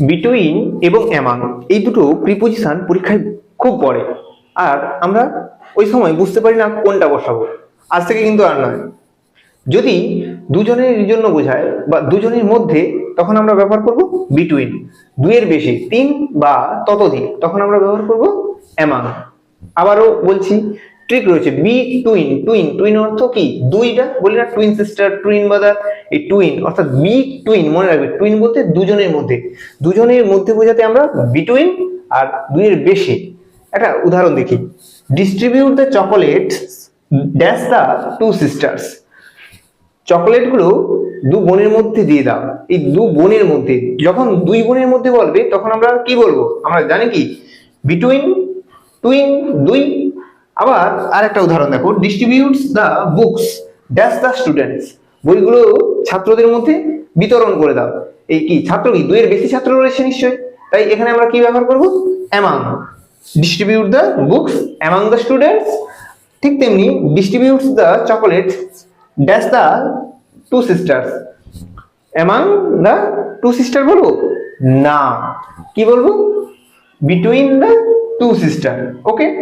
Between এবং among এই দুটো প্রিপোজিশন পরীক্ষায় খুব পড়ে। আর আমরা ওই সময় বুঝতে পারি না কোনটা বসাবো। আজ থেকে কিন্তু আর নয়। যদি দুজনের জন্য বোঝায় বা দুজনের মধ্যে তখন আমরা ব্যবহার করব বিটুইন দুইয়ের বেশি, তিন বা ততোধিক, তখন আমরা ব্যবহার করব অ্যামাং আবারও বলছি ট্রিক রয়েছে। বি টুইন টুইন টুইন অর্থ কি? দুইটা? বলি না টুইন সিস্টার টুইন ব্রাদার এই টুইন অর্থাৎ বি টুইন মনে রাখবে। টুইন বলতে দুজনের মধ্যে। দুজনের মধ্যে বোঝাতে আমরা বিটুইন আর দুইয়ের বেশি। একটা উদাহরণ দেখি। Distribute the chocolate dash the two sisters চকোলেটগুলো দু বোনের মধ্যে দিয়ে দাও। এই দু বোনের মধ্যে। যখন দুই বোনের মধ্যে বলবে, তখন আমরা কি বলব? আমরা জানি কি? বিটুইন টুইন দুই আবার আর একটা উদাহরণ দেখো distributes the books dash the students বইগুলো ছাত্রদের মধ্যে বিতরণ করে দাও। এই কি, ছাত্র কি? দুইয়ের বেশি ছাত্র রয়েছে নিশ্চয়ই। তাই এখানে আমরা কি ব্যবহার করব? Among distribute the books among the students ঠিক তেমনি distributes the chocolate dash the two sisters among the two sister বলব? না। কি বলব? Between the two sister okay